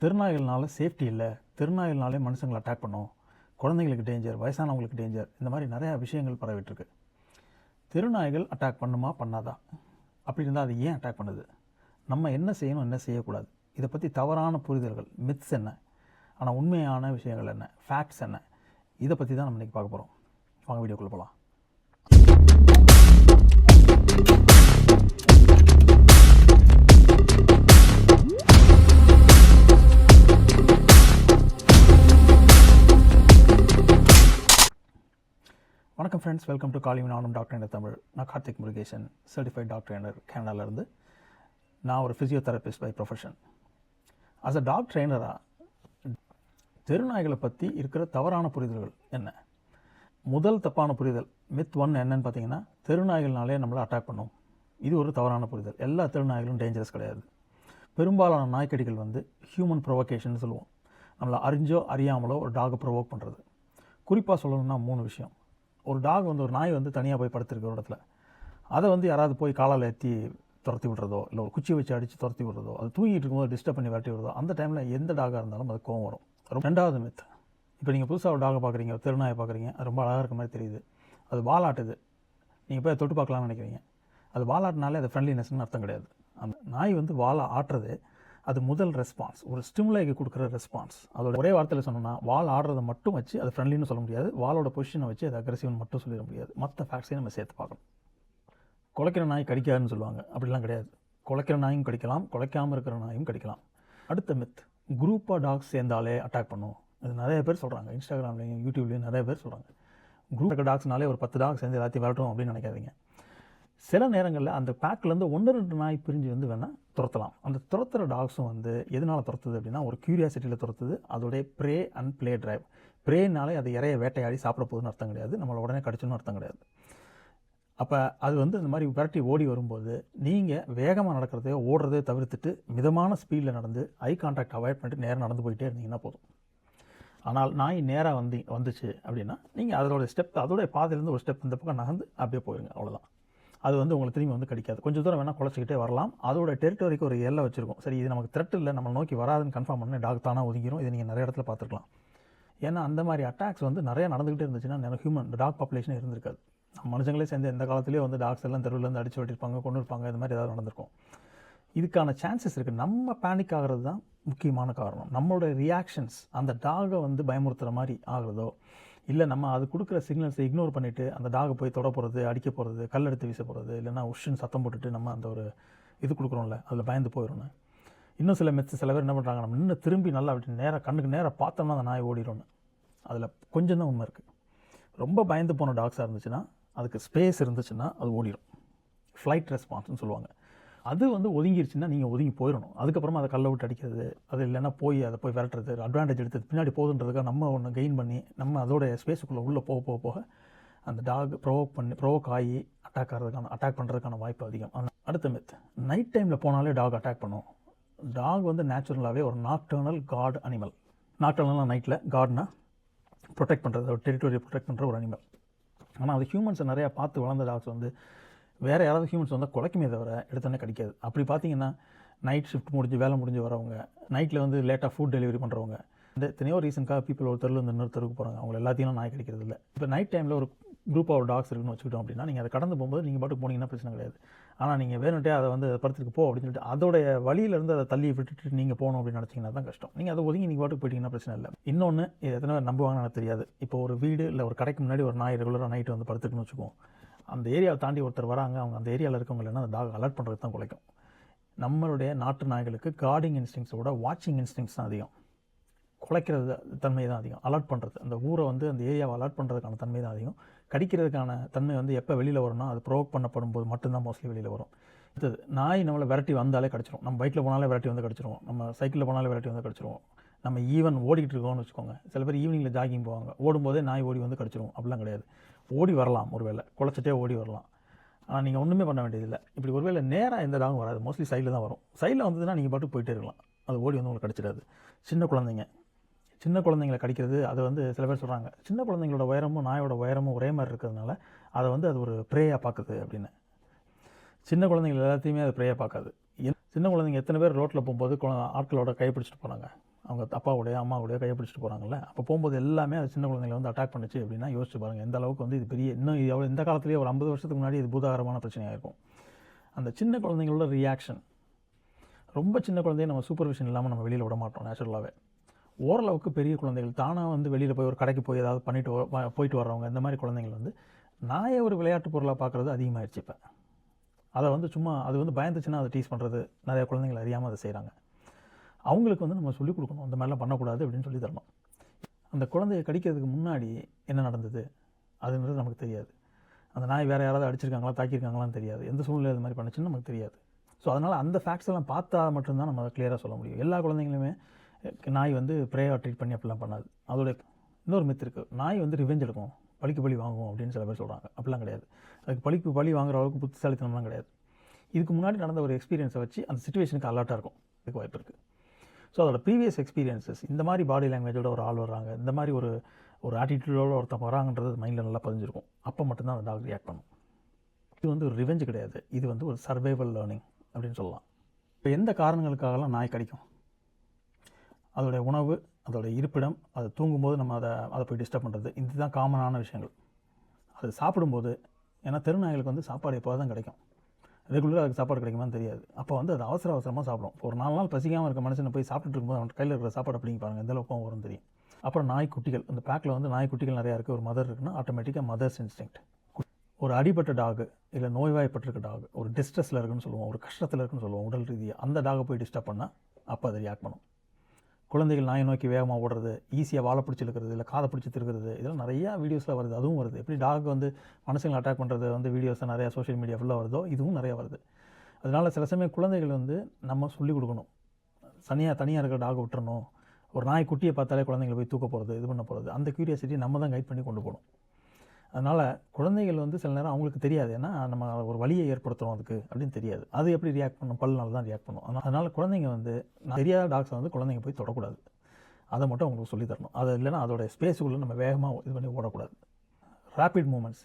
திருநாய்கள்னால safety இல்லை. திருநாய்கள்னாலே மனுஷங்களை attack பண்ணும். குழந்தைங்களுக்கு டேஞ்சர் வயசானவங்களுக்கு டேஞ்சர் இந்த மாதிரி நிறையா விஷயங்கள் பரவிட்டுருக்கு. திருநாய்கள் அட்டாக் பண்ணுமா? பண்ணாதா. அப்படி இருந்தால் அது ஏன் அட்டாக் பண்ணுது? நம்ம என்ன செய்யணும்? என்ன செய்யக்கூடாது? இதை பற்றி தவறான புரிதல்கள். மித்ஸ் என்ன? ஆனால் உண்மையான விஷயங்கள் என்ன? ஃபேக்ட்ஸ் என்ன? இதை பற்றி தான் நம்ம இன்றைக்கி பார்க்க போகிறோம் வாங்க வீடியோக்குள்ளே போகலாம் ஃப்ரெண்ட்ஸ் வெல்கம் டு காலிங் நானும் டாக்டர் என்ற தமிழ் நான் கார்த்திக் முருகேசன் சர்டிஃபைட் டாக்டர் என்ற கனடாலேருந்து நான் ஒரு physiotherapist by profession as a dog ட்ரெயினராக தெருநாய்களை பற்றி இருக்கிற தவறான புரிதல்கள் என்ன? முதல் தப்பான புரிதல் மித் ஒன் என்னன்னு பார்த்தீங்கன்னா தெருநாய்கள்னாலே நம்மளை அட்டாக் பண்ணும். இது ஒரு தவறான புரிதல். எல்லா தெருநாய்களும் டேஞ்சரஸ் கிடையாது. பெரும்பாலான நாய்க்கடிகள் வந்து ஹியூமன் ப்ரொவோகேஷன் சொல்லுவோம். நம்மளை அறிஞ்சோ அறியாமலோ ஒரு டாகை ப்ரொவோக் பண்ணுறது குறிப்பாக சொல்லணும்னா மூணு விஷயம். ஒரு டாக் வந்து ஒரு நாய் வந்து தனியாக போய் படுத்திருக்க ஒரு இடத்துல. அதை வந்து யாராவது போய் காலால் ஏற்றி துரத்தி விடுறதோ இல்லை ஒரு குச்சி வச்சு அடித்து துரத்தி விடுறதோ அது தூங்கிட்டு இருக்கும்போது டிஸ்டர்ப் பண்ணி விரட்டி விடுறதோ அந்த டைமில் எந்த டாகாக இருந்தாலும் அது கோவம் வரும். ரொம்ப- ரெண்டாவது மித் இப்போ நீங்கள் புதுசாக ஒரு டாகை பார்க்குறீங்க ஒரு தெருநாயை பார்க்குறீங்க அது ரொம்ப அழகாக இருக்க மாதிரி தெரியுது. அது வாலாட்டுது நீங்கள் போய் தொட்டு பார்க்கலாம்னு நினைக்கிறீங்க. அது வாலாட்டினாலே அது ஃப்ரெண்ட்லினஸ்னு அர்த்தம் கிடையாது. அந்த நாய் வந்து வாழை ஆட்டுறது அது முதல் ரெஸ்பான்ஸ் ஒரு ஸ்டிமுலைக்கு கொடுக்குற ரெஸ்பான்ஸ் அதோட ஒரே வார்த்தையில் சொன்னோம்னா வால் ஆடுறதை மட்டும் வச்சு அது ஃப்ரெண்ட்லின்னு சொல்ல முடியாது. வாலோட பொசிஷனை வச்சு அது அக்ரெசிவ்னு மட்டும் சொல்லிட முடியாது. மற்ற ஃபேக்ட்ஸையும் நம்ம சேர்த்து பார்க்கணும். குலைக்கிற நாய் கடிக்காதுன்னு சொல்லுவாங்க. அப்படிலாம் கிடையாது. குலைக்கிற நாயும் கடிக்கலாம். குலைக்காமல் இருக்கிற நாயும் கடிக்கலாம். அடுத்த மித் குரூப்பாக டாக்ஸ் சேர்ந்தாலே அட்டாக் பண்ணும். இது நிறைய பேர் சொல்கிறாங்க இன்ஸ்டாகிராம்லேயும் யூடியூப்லேயும் நிறைய பேர் சொல்கிறாங்க குரூப் டாக்ஸ்னாலே ஒரு பத்து டாக்ஸ் சேர்ந்து எல்லாத்தையும் விரட்டும் அப்படின்னு நினைக்காதீங்க. சில நேரங்களில் அந்த பேக்லேருந்து ஒன்று ரெண்டு நாய் பிரிஞ்சு வந்து வேணால் துரத்தலாம். அந்த துரத்துகிற டாக்ஸும் வந்து எதனால் துரத்துது அப்படின்னா ஒரு க்யூரியாசிட்டியில் துரத்துது. அதோடைய ப்ரே அண்ட் ப்ளே ட்ரைவ் ப்ரேனாலே அது இறைய வேட்டையாடி சாப்பிட போகுதுன்னு அர்த்தம் கிடையாது. நம்மளை உடனே கடிச்சுன்னு அர்த்தம் கிடையாது. அப்போ அது வந்து இந்த மாதிரி விரட்டி ஓடி வரும்போது நீங்கள் வேகமாக நடக்கிறதையோ ஓடுறதே தவிர்த்துட்டு மிதமான ஸ்பீடில் நடந்து ஐ கான்டாக்ட் அவாய்ட் பண்ணிட்டு நேராக நடந்து போயிட்டே இருந்தீங்கன்னா போதும். ஆனால் நாய் நேராக வந்து வந்துச்சு அப்படின்னா நீங்கள் அதோட ஸ்டெப் அதோடைய பாதையிலேருந்து ஒரு ஸ்டெப் இந்த பக்கம் நகர்ந்து அப்படியே போயிருங்க. அவ்வளோதான் அது வந்து உங்களை திரும்பி வந்து கிடைக்காது. கொஞ்சம் தூரம் வேணால் குழச்சிக்கிட்டே வரலாம். அதோட டெரிட்டரிக்கு ஒரு எல்லை வச்சுருக்கும். சரி இது நமக்கு த்ரெட் இல்லை நம்ம நோக்கி வராதுன்னு கன்ஃபார்ம் பண்ணி டாக் தானாக ஒதுங்கிடும் இதை நீங்கள் நிறைய இடத்துல பார்த்துருக்கலாம். ஏன்னா அந்த மாதிரி அட்டாக்ஸ் வந்து நிறைய நடந்துகிட்டே இருந்துச்சுன்னா நிறைய ஹியூமன் டாக் பாப்புலேஷன் இருந்திருக்காது. நம்ம மனுஷங்களே சேர்ந்து எந்த காலத்துலேயே வந்து டாக்ஸ் எல்லாம் தெருவிலேருந்து அடிச்சு வெட்டிருப்பாங்க கொண்டு இருப்பாங்க இந்த மாதிரி ஏதாவது நடந்திருக்கும். இதுக்கான சான்சஸ் இருக்குது நம்ம பேனிக் ஆகிறது தான் முக்கியமான காரணம். நம்மளோட ரியாக்ஷன்ஸ் அந்த டாகை வந்து பயமுறுத்துகிற மாதிரி ஆகிறதோ இல்லை நம்ம அது கொடுக்குற சிக்னல்ஸை இக்னோர் பண்ணிவிட்டு அந்த டாகை போய் தொட போகிறது அடிக்க போகிறது கல் எடுத்து வீச போகிறது இல்லைன்னா உஷன் சத்தம் போட்டுட்டு நம்ம அந்த ஒரு இது கொடுக்குறோம்ல அதில் பயந்து போயிடணும் இன்னும் சில மெத்து சில பேர் என்ன பண்ணுறாங்க நம்ம நின்று திரும்பி நல்லா அப்படி நேராக கண்ணுக்கு நேராக பார்த்தோம்னா அந்த நாய் ஓடிடும்னு. அதில் கொஞ்சம் தான் உண்மை இருக்குது ரொம்ப பயந்து போன டாக்ஸாக இருந்துச்சுன்னா அதுக்கு ஸ்பேஸ் இருந்துச்சுன்னா அது ஓடிடும் ஃப்ளைட் ரெஸ்பான்ஸ்னு சொல்லுவாங்க. அது வந்து ஒதுங்கிருச்சுன்னா நீங்கள் ஒதுங்கி போயிடணும் அதுக்கப்புறமா அதை கல்லை விட்டு அடிக்கிறது அது இல்லைன்னா போய் அதை போய் விரட்டுறது அட்வான்டேஜ் எடுத்து பின்னாடி போகுதுன்றதுக்காக நம்ம ஒன்று கெயின் பண்ணி நம்ம அதோட ஸ்பேஸுக்குள்ளே உள்ளே போக போக போக அந்த டாக் ப்ரோவோக் பண்ணி ப்ரோவோக் ஆகி அட்டாக் ஆகிறதுக்கான அட்டாக் பண்ணுறதுக்கான வாய்ப்பு அதிகம். அடுத்த மித் நைட் டைமில் போனாலே டாக் அட்டாக் பண்ணும். டாக் வந்து நேச்சுரலாகவே ஒரு நாக்டர்னல் காட் அனிமல் நாக்டர்னல்னால் நைட்டில் காட்னா ப்ரொடெக்ட் பண்ணுறது ஒரு டெரிட்டோரியை ப்ரொடெக்ட் பண்ணுற ஒரு அனிமல் ஆனால் அது ஹியூமன்ஸை நிறையா பார்த்து வளர்ந்த டாக்ஸ் வந்து வேறு யாராவது ஹியூமன்ஸ் வந்தால் குலைக்குமே தவிர எடுத்தோன்னே கிடைக்காது. அப்படி பார்த்தீங்கன்னா நைட் ஷிஃப்ட் முடிஞ்சு வேலை முடிஞ்சு வரவங்க நைட்டில் வந்து லேட்டாக ஃபுட் டெலிவரி பண்ணுறவங்க இந்த எத்தனையோ ரீசனுக்காக பீப்பிள் ஒரு இந்த இன்னொருத்தருக்கு இன்னொரு போகிறாங்க அவங்க எல்லாத்தையும் நாய் கிடைக்கிறது இல்லை. இப்போ நைட் டைமில் ஒரு குரூப் ஆஃப் டாக்ஸ் இருக்குன்னு வச்சுக்கிட்டோம் அப்படின்னா நீங்கள் அதை கடந்து போகும்போது நீங்கள் பாட்டுக்கு போனீங்கன்னா பிரச்சனை கிடையாது. ஆனால் நீங்கள் வேணுட்டே அதை வந்து படத்துக்கு போ அப்படின்னு சொல்லிட்டு அதோடைய வழியிலேருந்து அதை தள்ளி விட்டுட்டு நீங்கள் போகணும் அப்படின்னு நினச்சிங்கன்னா தான் கஷ்டம். நீங்கள் அதை ஒதுங்கி நீங்கள் பாட்டுக்கு போயிட்டீங்கன்னா பிரச்சனை இல்லை. இன்னொன்று இது எத்தனை நம்புவாங்கன்னு எனக்கு தெரியாது. இப்போ ஒரு வீடு இல்லை ஒரு கடைக்கு முன்னாடி ஒரு நாய் ரெகுலராக நைட்டு வந்து படுத்துக்குன்னு வச்சுக்குவோம் அந்த ஏரியாவை தாண்டி ஒருத்தர் வராங்க அவங்க அந்த ஏரியாவில் இருக்கவங்க அந்த டாக் அலர்ட் பண்ணுறது தான் குலைக்கும். நம்மளுடைய நாட்டு நாய்களுக்கு கார்டிங் இன்ஸ்டிங்ஸோட வாட்சிங் இன்ஸ்டிங்ஸ் தான் அதிகம். குலைக்கிறது தன்மை தான் அதிகம். அலர்ட் பண்ணுறது அந்த ஊரை வந்து அந்த ஏரியாவை அலர்ட் பண்ணுறதுக்கான தன்மை தான் அதிகம். கடிக்கிறதுக்கான தன்மை வந்து எப்போ வெளியில் வரும்னா அது ப்ரோவ் பண்ணப்படும் போது மட்டும்தான் மோஸ்ட்லி வெளியில் வரும். அடுத்தது நாய் நம்மளை விரட்டி வந்தாலே கிடச்சிரும். நம்ம பைக்கில் போனாலே விரட்டி வந்து கடிச்சிருவோம் நம்ம சைக்கிளில் போனாலே விரட்டி வந்து கடிச்சிருவோம் நம்ம ஈவன் ஓடிக்கிட்டு இருக்கோம்னு வச்சுக்கோங்க. சில பேர் ஈவினிங்கில் ஜாகிங் போவாங்க. ஓடும்போதே நாய் ஓடி வந்து கிடச்சிரும். அப்படிலாம் கிடையாது. ஓடி வரலாம் ஒருவேளை. குலைச்சிட்டே ஓடி வரலாம். ஆனால் நீங்கள் ஒன்றுமே பண்ண வேண்டியதில்லை. இப்படி ஒருவேளை நேராக எந்த டாகும் வராது. மோஸ்ட்லி சைடில் தான் வரும். சைடில் வந்ததுன்னா நீங்கள் பாட்டு போயிட்டே இருக்கலாம். அது ஓடி வந்து உங்களுக்கு கிடச்சிடாது சின்ன குழந்தைங்க. சின்ன குழந்தைங்களை கடிக்கிறது அது வந்து சில பேர் சொல்கிறாங்க சின்ன குழந்தைங்களோட உயரமும் நாயோட உயரமும் ஒரே மாதிரி இருக்கிறதுனால அதை வந்து அது ஒரு ப்ரேயாக பார்க்குது அப்படின்னு. சின்ன குழந்தைங்கள் எல்லாத்தையுமே அது ப்ரேயாக பார்க்காது. சின்ன குழந்தைங்க எத்தனை பேர் ரோட்டில் போகும்போது குழ- ஆட்களோட கை பிடிச்சிட்டு போனாங்க? அவங்க அப்பாவுடைய அம்மாவுடைய கையை பிடிச்சிட்டு போகிறாங்கல்ல அப்போ போகும்போது எல்லாமே அது சின்ன குழந்தைங்களை வந்து அட்டாக் பண்ணுச்சு அப்படின்னா யோசிச்சு பாருங்கள் எந்த அளவுக்கு வந்து இது பெரிய இன்னும் இது எவ்வளோ இந்த காலத்துலேயே ஒரு ஐம்பது வருஷத்துக்கு முன்னாடி இது பூதாகரமான பிரச்சனையாக இருக்கும். அந்த சின்ன குழந்தைங்களோட ரியாக்ஷன் ரொம்ப சின்ன குழந்தைய நம்ம சூப்பர்விஷன் இல்லாமல் நம்ம வெளியில் விட மாட்டோம் நேச்சுரலாகவே ஓரளவுக்கு பெரிய குழந்தைகள் தானாக வந்து வெளியில் போய் ஒரு கடைக்கு போய் ஏதாவது பண்ணிட்டு போயிட்டு வர்றவங்க இந்த மாதிரி குழந்தைங்கள் வந்து நாயை ஒரு விளையாட்டு பொருளாக பார்க்குறது அதிகமாகிடுச்சு இப்போ. அதை வந்து சும்மா அது வந்து பயந்துச்சுன்னா அதை டீஸ் பண்ணுறது நிறைய குழந்தைகள் அறியாமல் அதை செய்கிறாங்க அவங்களுக்கு வந்து நம்ம சொல்லிக் கொடுக்கணும் அந்த மாதிரிலாம் பண்ணக்கூடாது அப்படின்னு சொல்லி தரணும். அந்த குழந்தைய கடிக்கிறதுக்கு முன்னாடி என்ன நடந்தது? அதுன்றது நமக்கு தெரியாது. அந்த நாய் வேறு யாராவது அடிச்சிருக்காங்களா தாக்கியிருக்காங்களான்னு தெரியாது. எந்த சூழ்நிலை அது மாதிரி பண்ணுச்சுன்னு நமக்கு தெரியாது. ஸோ அதனால் அந்த ஃபேக்ட்ஸ் எல்லாம் பார்த்தா மட்டும்தான் நம்ம அதை கிளியராக சொல்ல முடியும். எல்லா குழந்தைங்களுமே நாய் வந்து ப்ரேயாக ட்ரீட் பண்ணி அப்படிலாம் பண்ணாது. அதோட இன்னொரு மித்து இருக்குது நாய் வந்து ரிவெஞ்ச் எடுக்கும். பழிக்கு பழி வாங்குவோம் அப்படின்னு சில பேர் சொல்கிறாங்க அப்படிலாம் கிடையாது. அதுக்கு பழிக்கு பழி வாங்குற அளவுக்கு புத்திசாலித்தனம்லாம் கிடையாது. இதுக்கு முன்னாடி நடந்த ஒரு எக்ஸ்பீரியன்ஸை வச்சு அந்த சுச்சுவேஷனுக்கு அலர்ட்டாக இருக்கும். இதுக்கு வாய்ப்பு இருக்குது ஸோ அதோட ப்ரீவியஸ் எக்ஸ்பீரியன்ஸஸ் இந்த மாதிரி பாடி லாங்குவேஜோட ஒரு ஆள் வர்றாங்க இந்த மாதிரி ஒரு ஒரு ஆட்டிடியூடோட ஒருத்தன் வராங்கன்றது மைண்டில் நல்லா பதிஞ்சிருக்கும். அப்போ மட்டும்தான் அந்த டாக் ரியாக்ட் பண்ணும். இது வந்து ஒரு ரிவெஞ்ச் கிடையாது. இது வந்து ஒரு சர்வைவல் லேர்னிங் அப்படின்னு சொல்லலாம். இப்போ எந்த காரணங்களுக்காகலாம் நாய் கடிக்கும்? அதோடைய உணவு அதோடைய இருப்பிடம் அது தூங்கும்போது நம்ம அதை அதை போய் டிஸ்டர்ப் பண்ணுறது இதுதான் காமனான விஷயங்கள். அது சாப்பிடும்போது ஏன்னா தெருநாய்களுக்கு வந்து சாப்பாடு எப்போது தான் கிடைக்கும். ரெகுலராக அதுக்கு சாப்பாடு கிடைக்குமான்னு தெரியாது. அப்போ வந்து அது அவசர அவசரமாக சாப்பிடும். ஒரு நாலு நாள் பசிக்காமல் இருக்க மனுஷனை போய் சாப்பிட்டுட்டு இருக்கும்போது அவன் கையில் இருக்கிற சாப்பாடு அப்படிங்க பாருங்கள் எந்த அளவுக்கு வரும் தெரியும். அப்புறம் நாய்க்குட்டிகள் இந்த பேக்கில் வந்து நாய்க்குட்டிகள் நிறையா இருக்குது ஒரு மதர் இருக்குன்னா ஆட்டோமேட்டிக்காக மதர்ஸ் இன்ஸ்டிங்க்ட் ஒரு அடிபட்ட டாக் இல்லை நோய்வாய்ப்பட்டிருக்க டாகு ஒரு டிஸ்ட்ரெஸில் இருக்குன்னு சொல்லுவோம் ஒரு கஷ்டத்தில் இருக்குன்னு சொல்லுவோம் உடல் ரீதியாக அந்த டாகை போய் டிஸ்டர்ப் பண்ணால் அப்போ அதை ரியாக்ட் பண்ணும். குழந்தைகள் நாயை நோக்கி வேகமாக ஓடுறது ஈஸியாக வாழை பிடிச்சிருக்கிறது இல்லை காதை பிடிச்சி திருக்கிறது இதெல்லாம் நிறையா வீடியோஸில் வருது. அதுவும் வருது. எப்படி டாக் வந்து மனுஷங்களை அட்டாக் பண்ணுறது வந்து வீடியோஸை நிறையா சோஷியல் மீடியா ஃபுல்லாக வருதோ இதுவும் நிறையா வருது. அதனால் சில சமயம் குழந்தைகள் வந்து நம்ம சொல்லிக் கொடுக்கணும். தனியாக தனியாக இருக்கிற டாக் விட்டுறணும். ஒரு நாய் குட்டியை பார்த்தாலே குழந்தைங்களை போய் தூக்க போகிறது இது பண்ண போகிறது அந்த க்யூரியாசிட்டி நம்ம தான் கைட் பண்ணி கொண்டு போகணும். அதனால் குழந்தைகள் வந்து சில நேரம் அவங்களுக்கு தெரியாது. ஏன்னா நம்ம ஒரு வழியை ஏற்படுத்துகிறோம் அதுக்கு அப்படின்னு தெரியாது. அது எப்படி ரியாக்ட் பண்ணும்? பல்லுனால தான் ரியாக்ட் பண்ணும். அதனால் அதனால் குழந்தைங்க வந்து நான் தெரியாத டாக்ஸை வந்து குழந்தைங்க போய் தொடக்கூடாது. அதை மட்டும் அவங்களுக்கு சொல்லித் தரணும். அது இல்லைன்னா அதோடய ஸ்பேஸுக்குள்ளே நம்ம வேகமாக இது பண்ணி ஓடக்கூடாது. ரேப்பிட் மூமெண்ட்ஸ்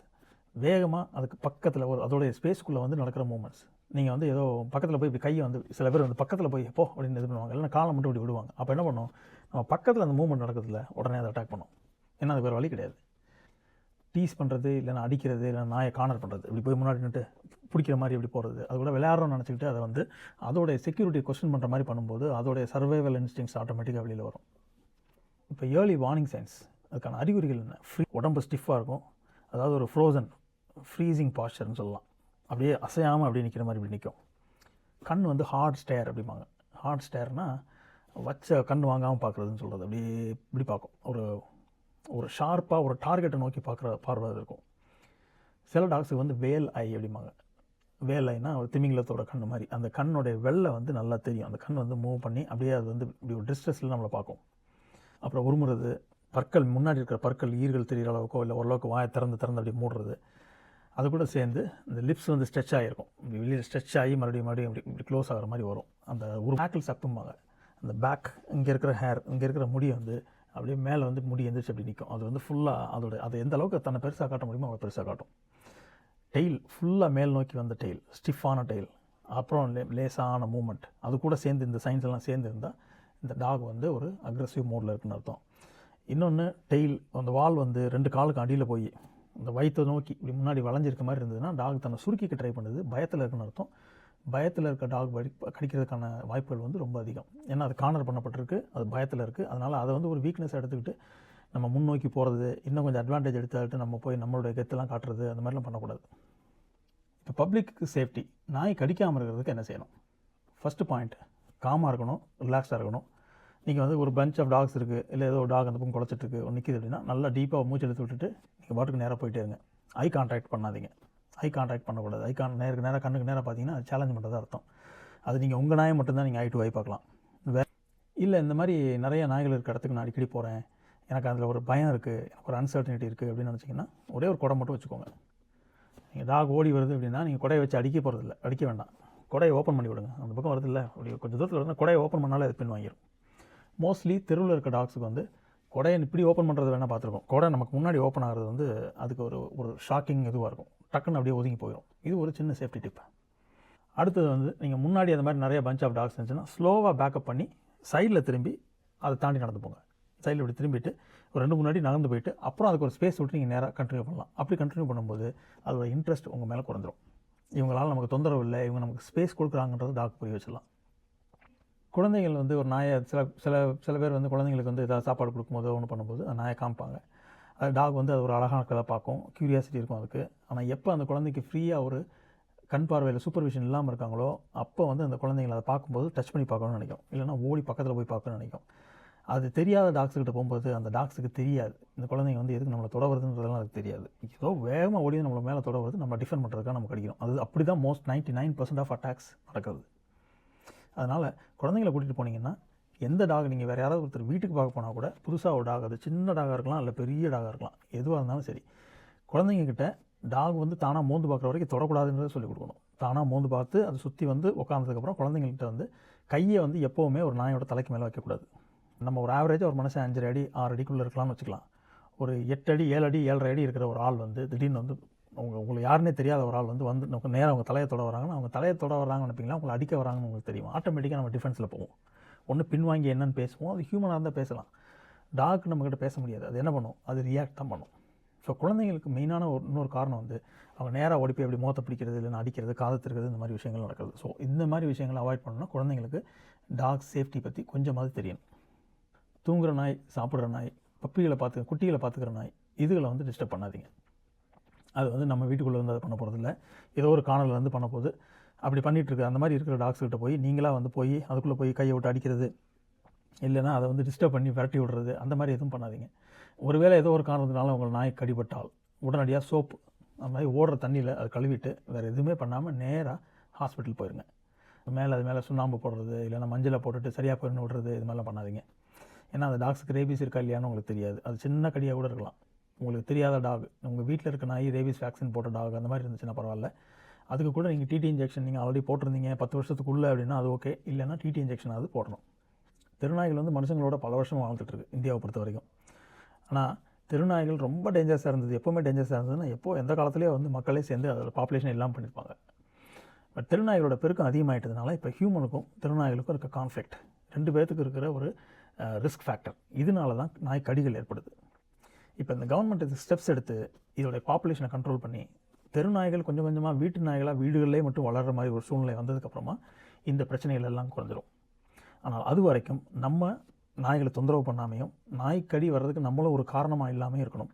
வேகமாக அதுக்கு பக்கத்தில் ஒரு அதோடைய ஸ்பேஸ்க்குள்ளே வந்து நடக்கிற மூமெண்ட்ஸ் நீங்கள் வந்து ஏதோ பக்கத்தில் போய் இப்படி கையை வந்து சில பேர் வந்து பக்கத்தில் போய் போ அப்படின்னு இது பண்ணுவாங்க. இல்லைன்னா காலை மட்டும் இப்படி விடுவாங்க. அப்போ என்ன பண்ணும்? நம்ம பக்கத்தில் அந்த மூமெண்ட் நடக்கிறதுல உடனே அதை அட்டாக் பண்ணும். ஏன்னா அது வேறு வழி கிடையாது. டீஸ் பண்ணுறது இல்லைன்னா அடிக்கிறது இல்லை நாயை கார்னர் பண்ணுறது இப்படி போய் முன்னாடி நின்றுட்டு பிடிக்கிற மாதிரி இப்படி போகிறது அது கூட விளையாடுறோம்னு நினச்சிக்கிட்டு அதை வந்து அதோடைய செக்யூரிட்டி கொஸ்டின் பண்ணுற மாதிரி பண்ணும்போது அதோடைய சர்வைவல் இன்ஸ்டிங்ஸ் ஆட்டோமேட்டிக்காக வெளியில் வரும். இப்போ ஏர்லி வார்னிங் சைன்ஸ் அதுக்கான அறிகுறிகள் என்ன? ஃப்ரீ உடம்பு ஸ்டிஃபாக இருக்கும். அதாவது ஒரு ஃப்ரோசன் ஃப்ரீசிங் பாஸ்டர்னு சொல்லலாம். அப்படியே அசையாமல் அப்படியே நிற்கிற மாதிரி இப்படி நிற்கும் கண் வந்து ஹார்ட் ஸ்டேர் அப்படிம்பாங்க. ஹார்ட் ஸ்டேர்னால் வச்ச கண் வாங்காமல் பார்க்குறதுன்னு சொல்கிறது அப்படியே இப்படி பார்க்கும். ஒரு ஒரு ஷார்ப்பாக ஒரு டார்கெட்டை நோக்கி பார்க்குற பார்வை இருக்கும். சில டாக்ஸுக்கு வந்து வேல் ஐ அப்படிம்பாங்க. வேல் ஐனா ஒரு திமிங்கலத்தோட கண் மாதிரி. அந்த கண்ணோடைய வெள்ளை வந்து நல்லா தெரியும். அந்த கண் வந்து மூவ் பண்ணி அப்படியே அது வந்து இப்படி ஒரு டிஸ்ட்ரெஸில் நம்மளை பார்க்கும். அப்புறம் உருமுறது பற்கள் முன்னாடி இருக்கிற பற்கள் ஈர்கள் தெரிகிற அளவுக்கோ இல்லை ஓரளவுக்கு வாயை திறந்து திறந்து அப்படி மூடுறது. அது கூட சேர்ந்து இந்த லிப்ஸ் வந்து ஸ்ட்ரெச் ஆகிருக்கும் வெளியில் ஸ்ட்ரெச் ஆகி மறுபடியும் மறுபடியும் இப்படி இப்படி க்ளோஸ் ஆகிற மாதிரி வரும். அந்த ஒரு பேக்கில் சப்பும்பாங்க. அந்த பேக் இங்கே இருக்கிற ஹேர் இங்கே இருக்கிற முடியை வந்து அப்படியே மேலே வந்து முடி எந்திரிச்சு அப்படி நிற்கும் அது வந்து ஃபுல்லாக அதோட அது எந்த அளவுக்கு தன்னை பெருசாக காட்ட முடியுமோ அவ்வளோ பெருசாக காட்டும். டெய்ல் ஃபுல்லாக மேல் நோக்கி வந்த டெய்ல் ஸ்டிஃபான டெய்ல் அப்புறம் லே லேசான மூமெண்ட் அது கூட சேர்ந்து இந்த சயின்ஸ் எல்லாம் சேர்ந்து இருந்தால் இந்த டாக் வந்து ஒரு அக்ரஸிவ் மோடில் இருக்குன்னு அர்த்தம். இன்னொன்று டெய்ல் அந்த வால் வந்து ரெண்டு காலுக்கு அடியில் போய் இந்த வயிற்றை நோக்கி இப்படி முன்னாடி வளைஞ்சிருக்க மாதிரி இருந்ததுன்னா டாக் தன்னை சுருக்கிக்க ட்ரை பண்ணுது பயத்தில் இருக்குன்னு அர்த்தம். பயத்தில் இருக்க டாக் வடி கடிக்கிறதுக்கான வாய்ப்புகள் வந்து ரொம்ப அதிகம். ஏன்னா அது கார்னர் பண்ணப்பட்டிருக்கு அது பயத்தில் இருக்குது அதனால் அதை வந்து ஒரு வீக்னஸ் எடுத்துக்கிட்டு நம்ம முன்னோக்கி போகிறது இன்னும் கொஞ்சம் அட்வான்டேஜ் எடுத்துக்கிட்டு நம்ம போய் நம்மளுடைய கெத்தெல்லாம் காட்டுறது அந்த மாதிரிலாம் பண்ணக்கூடாது. இப்போ பப்ளிக்கு சேஃப்டி நாய் கடிக்காமல் இருக்கிறதுக்கு என்ன செய்யணும்? ஃபஸ்ட்டு பாயிண்ட் காமாக இருக்கணும் ரிலாக்ஸாக இருக்கணும். நீங்கள் வந்து ஒரு பஞ்ச் ஆஃப் டாக்ஸ் இருக்குது இல்லை ஏதோ டாக் அந்த பக்கம் குழச்சிட்டு இருக்கு நிற்கிது அப்படின்னா நல்லா டீப்பாக மூச்சு எடுத்து விட்டுட்டு நீங்கள் பாட்டுக்கு நேராக போயிட்டே இருங்க. ஐ கான்டாக்ட் பண்ணாதீங்க. ஐ கான்டாக்ட் பண்ணக்கூடாது. ஐ கான் நேருக்கு நேராக கண்ணுக்கு நேராக பார்த்தீங்கன்னா சேலஞ்ச் பண்ணுறதா அர்த்தம். அது நீங்கள் உங்கள் நாயை மட்டும்தான் நீங்கள் ஐ டு ஐ பார்க்கலாம். வே இல்லை இந்த மாதிரி நிறைய நாய்கள் இருக்க இடத்துக்கு நான் அடிக்கடி போகிறேன் எனக்கு அதில் ஒரு பயம் இருக்குது எனக்கு ஒரு அன்சர்டனிட்டி இருக்குது அப்படின்னு நினச்சிங்கன்னா ஒரே ஒரு குடை மட்டும் வச்சுக்கோங்க. நீங்கள் டாக் ஓடி வருது அப்படின்னா நீங்கள் குடையை வச்சு அடிக்க போகிறதில்ல அடிக்க வேண்டாம். குடையை ஓப்பன் பண்ணி விடுங்க. அந்த பக்கம் வருது இல்லை. அப்படி கொஞ்சம் தூரத்தில் வருதுன்னா குடையை ஓப்பன் பண்ணாலே அது பின் வாங்கிடும் மோஸ்ட்லி தெருவில் இருக்க டாக்ஸுக்கு வந்து குடையை இப்படி ஓப்பன் பண்ணுறது வேணால் பார்த்துருக்கோம். குடை நமக்கு முன்னாடி ஓப்பன் ஆகிறது வந்து அதுக்கு ஒரு ஒரு ஷாக்கிங் இதுவாக இருக்கும். டக்குன்னு அப்படியே ஒதுங்கி போயிடும் இது ஒரு சின்ன சேஃப்டி டிப் அடுத்தது வந்து நீங்கள் முன்னாடி அந்த மாதிரி நிறைய பஞ்ச் ஆஃப் டாக்ஸ் இருந்துச்சுன்னா ஸ்லோவாக பேக்கப் பண்ணி சைடில் திரும்பி அதை தாண்டி நடந்து போங்க. சைடில் இப்படி திரும்பிட்டு ஒரு ரெண்டு முன்னாடி நடந்து போயிட்டு அப்புறம் அதுக்கு ஒரு ஸ்பேஸ் விட்டு நீங்கள் நேராக கண்டினியூ பண்ணலாம். அப்படி கண்டினியூ பண்ணும்போது அதோட இன்ட்ரெஸ்ட் உங்கள் மேலே குறைஞ்சிரும். இவங்களால் நமக்கு தொந்தரவு இல்லை இவங்க நமக்கு ஸ்பேஸ் கொடுக்குறாங்கன்றது டாக் புரிய வச்சிடலாம். குழந்தைகள் வந்து ஒரு நாயை சில சில சில பேர் வந்து குழந்தைங்களுக்கு வந்து ஏதாவது சாப்பாடு கொடுக்கும்போது ஒன்று பண்ணும்போது அந்த நாயை காமிப்பாங்க. டாக் வந்து அது ஒரு அழகான கதை பார்க்கும். க்யூரியாசிட்டி இருக்கும் அதுக்கு. ஆனால் எப்போ அந்த குழந்தைக்கு ஃப்ரீயாக ஒரு கண் பார்வையில் சூப்பர்விஷன் இல்லாமல் இருக்காங்களோ அப்போ வந்து அந்த குழந்தைங்களை அதை பார்க்கும்போது டச் பண்ணி பார்க்கணும்னு நினைக்கும். இல்லைனா ஓடி பக்கத்தில் போய் பார்க்கணும்னு நினைக்கும். அது தெரியாத டாக்ஸுக்கிட்ட போகும்போது அந்த டாக்ஸுக்கு தெரியாது. இந்த குழந்தைங்க வந்து எதுக்கு நம்மளை தொட வருதுன்றதெல்லாம் அதுக்கு தெரியாது. ஏதோ வேகமாக ஓடி நம்மளை மேலே தொட வருது நம்ம டிஃபெண்ட் பண்ணுறதுக்காக நம்ம கிடைக்கும் அது அப்படி தான் most ninety nine percent of attacks நடக்குது அதனால் குழந்தைங்களை கூட்டிகிட்டு போனீங்கன்னா எந்த டாக் நீங்கள் வேறு யாராவது ஒருத்தர் வீட்டுக்கு பார்க்க போனால் கூட புதுசாக ஒரு டாக் அது சின்ன டாகாக இருக்கலாம் இல்லை பெரிய டாகாக இருக்கலாம் எதுவாக இருந்தாலும் சரி குழந்தைங்கக்கிட்ட டாக் வந்து தானாக மோந்து பார்க்குற வரைக்கும் தொடக்கூடாதுன்றதை சொல்லிக் கொடுக்கணும். தானாக மோந்து பார்த்து அதை சுற்றி வந்து உட்காந்ததுக்கப்புறம் குழந்தைங்கள்ட்ட வந்து கையை வந்து எப்போவுமே ஒரு நாயோட தலைக்கு மேலே வைக்கக்கூடாது. நம்ம ஒரு ஆவரேஜாக ஒரு மனுஷன் அஞ்சரை அடி ஆறு அடிக்குள்ளே இருக்கலாம்னு வச்சுக்கலாம். ஒரு எட்டு அடி ஏழு அடி ஏழரை அடி இருக்கிற ஒரு ஆள் வந்து திடீர்னு வந்து அவங்க உங்களுக்கு யாருன்னே தெரியாத ஒரு ஆள் வந்து வந்து நமக்கு நேராக அவங்க தலையை தொட வராங்கன்னா அவங்க தலையை தொட வராங்கன்னு நினைப்பீங்களா? உங்களை அடிக்க வராங்கன்னு உங்களுக்கு தெரியும்? ஆட்டோமேட்டிக்காக நம்ம டிஃபென்ஸில் போவோம். ஒன்று பின்வாங்கி என்னன்னு பேசுவோம். அது ஹியூமனாக இருந்தால் பேசலாம். டாக் நம்மக்கிட்ட பேச முடியாது. அது என்ன பண்ணும்? அது ரியாக்ட் தான் பண்ணும். ஸோ குழந்தைங்களுக்கு மெயினான ஒரு இன்னொரு காரணம் வந்து அவங்க நேராக ஓடி போய் அப்படி மோத்த பிடிக்கிறது இல்லைன்னா அடிக்கிறது காதத்திருக்கிறது இந்த மாதிரி விஷயங்கள் நடக்கிறது. ஸோ இந்த மாதிரி விஷயங்களை அவாய்ட் பண்ணணும்னா குழந்தைங்களுக்கு டாக் சேஃப்டி பற்றி கொஞ்சமாவது தெரியணும். தூங்குகிற நாய் சாப்பிட்ற நாய் பப்பிகளை பார்த்து குட்டிகளை பார்த்துக்கிற நாய் இதுகளை வந்து டிஸ்டர்ப் பண்ணாதீங்க. அது வந்து நம்ம வீட்டுக்குள்ளே வந்து அதை பண்ண போகிறதில்ல ஏதோ ஒரு காணலில் வந்து பண்ண போகுது அப்படி பண்ணிகிட்ருக்கு அந்த மாதிரி இருக்கிற டாக்ஸ்கிட்ட போய் நீங்களாக வந்து போய் அதுக்குள்ளே போய் கையை விட்டு அடிக்கிறது இல்லைன்னா அதை வந்து டிஸ்டர்ப் பண்ணி விரட்டி விடுறது அந்த மாதிரி எதுவும் பண்ணாதீங்க. ஒருவேளை ஏதோ ஒரு காரணத்தினால உங்கள் நாய் கடிபட்டால் உடனடியாக சோப்பு அந்த மாதிரி ஓடுற தண்ணியில் அது கழுவிட்டு வேறு எதுவுமே பண்ணாமல் நேராக ஹாஸ்பிட்டல் போயிருங்க. மேலே அது மேலே சுண்ணாம்பு போடுறது இல்லைன்னா மஞ்சளை போட்டுட்டு சரியாக போயிருந்து விடுறது இது மாதிரிலாம் பண்ணாதீங்க. ஏன்னா அந்த டாக்ஸுக்கு ரேபீஸ் இருக்கா இல்லையான்னு உங்களுக்கு தெரியாது. அது சின்ன கடியாக கூட இருக்கலாம். உங்களுக்கு தெரியாத டாக் உங்கள் வீட்டில் இருக்க நாய் ரேபீஸ் வேக்சின் போட்ட டாக் அந்த மாதிரி இருந்துச்சுன்னா பரவாயில்ல. அதுக்கு கூட நீங்கள் டிடி இன்ஜெக்ஷன் நீங்கள் ஆல்ரெடி போட்டிருந்தீங்க பத்து வருஷத்துக்குள்ளே அப்படின்னா அது ஓகே இல்லைன்னா டிடி இன்ஜெக்ஷன் அது போடணும். திருநாய்கள் வந்து மனுஷங்களோட பல வருஷம் வாழ்ந்துட்டுருக்கு இந்தியாவை பொறுத்த வரைக்கும். ஆனால் திருநாய்கள் ரொம்ப டேஞ்சரஸாக இருந்தது. எப்போவுமே டேஞ்சரஸாக இருந்ததுன்னா எப்போ எந்த காலத்துலேயே வந்து மக்களே சேர்ந்து அதோட பாப்புலேஷன் எல்லாம் பண்ணியிருப்பாங்க பட் திருநாய்களோட பெருக்கம் அதிகமாகிட்டதுனால இப்போ ஹியூமனுக்கும் திருநாய்களுக்கும் இருக்க கான்ஃப்ளிக்ட் ரெண்டு பேர்த்துக்கு இருக்கிற ஒரு ரிஸ்க் ஃபேக்டர் இதனால தான் நாய் கடிகள் ஏற்படுது. இப்போ இந்த கவர்மெண்ட் இது ஸ்டெப்ஸ் எடுத்து இதோடைய பாப்புலேஷனை கண்ட்ரோல் பண்ணி தெருநாய்கள் கொஞ்சம் கொஞ்சமாக வீட்டு நாய்களாக வீடுகளிலே மட்டும் வளர்கிற மாதிரி ஒரு சூழ்நிலை வந்ததுக்கப்புறமா இந்த பிரச்சனைகள் எல்லாம் குறைஞ்சிரும். ஆனால் அது வரைக்கும் நம்ம நாய்களை தொந்தரவு பண்ணாமையும் நாய்க்கடி வர்றதுக்கு நம்மளும் ஒரு காரணமாக இல்லாமல் இருக்கணும்.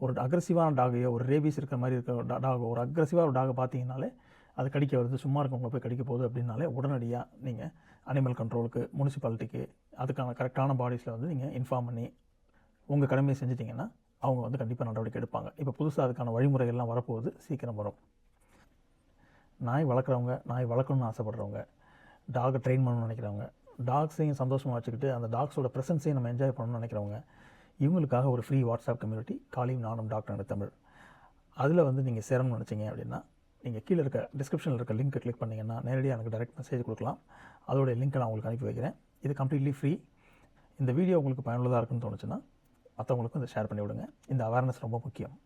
ஒரு அக்ரஸிவான டாகையோ ஒரு ரேபீஸ் இருக்கிற மாதிரி இருக்கிற டாகோ ஒரு அக்ரஸிவாக ஒரு டாகை பார்த்தீங்கனாலே அது கடிக்க வருது. சும்மா இருக்கவங்க போய் கடிக்க போகுது அப்படின்னாலே உடனடியாக நீங்கள் அனிமல் கண்ட்ரோலுக்கு முனிசிபாலிட்டிக்கு அதுக்கான கரெக்டான பாடிஸில் வந்து நீங்கள் இன்ஃபார்ம் பண்ணி உங்கள் கடமையை செஞ்சிட்டிங்கன்னா அவங்க வந்து கண்டிப்பாக நடவடிக்கை எடுப்பாங்க. இப்போ புதுசாக அதுக்கான வழிமுறைகள்லாம் வரப்போகுது. சீக்கிரம் வரும். நாய் வளர்க்குறவங்க நாய் வளர்க்கணும்னு ஆசைப்படுறவங்க டாகை ட்ரெயின் பண்ணணும்னு நினைக்கிறவங்க டாக்ஸையும் சந்தோஷமாக வச்சுக்கிட்டு அந்த டாக்ஸோட ப்ரெசன்ஸையும் நம்ம என்ஜாய் பண்ணணும்னு நினைக்கிறவங்க இவங்களுக்காக ஒரு ஃப்ரீ வாட்ஸ்அப் கம்யூனிட்டி காலியும் நானும் டாக்டர் தமிழ். அதில் வந்து நீங்கள் சேரணும்னு நினச்சிங்க அப்படின்னா நீங்கள் கீழே இருக்க டிஸ்கிரிப்ஷனில் இருக்க லிங்க்கை கிளிக் பண்ணிங்கன்னா நேரடியாக எனக்கு டைரக்ட் மெசேஜ் கொடுக்கலாம். அதோடைய லிங்க்கை நான் உங்களுக்கு அனுப்பி வைக்கிறேன். இது கம்ப்ளீட்லி ஃப்ரீ இந்த வீடியோ உங்களுக்கு பயனுள்ளதாக இருக்குன்னு தோணுச்சுன்னா மற்றவங்களுக்கும் இதை ஷேர் பண்ணி விடுங்க இந்த அவேர்னஸ் ரொம்ப முக்கியம்.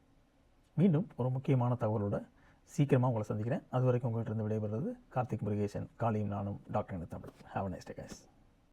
மீண்டும் ஒரு முக்கியமான தகவலோட சீக்கிரமாக உங்களை சந்திக்கிறேன். அது வரைக்கும் உங்கள்கிட்ட இருந்து விடைபெறுறது கார்த்திக் முருகேசன். காளியும் நானும் doctor Tamil. Have nice day guys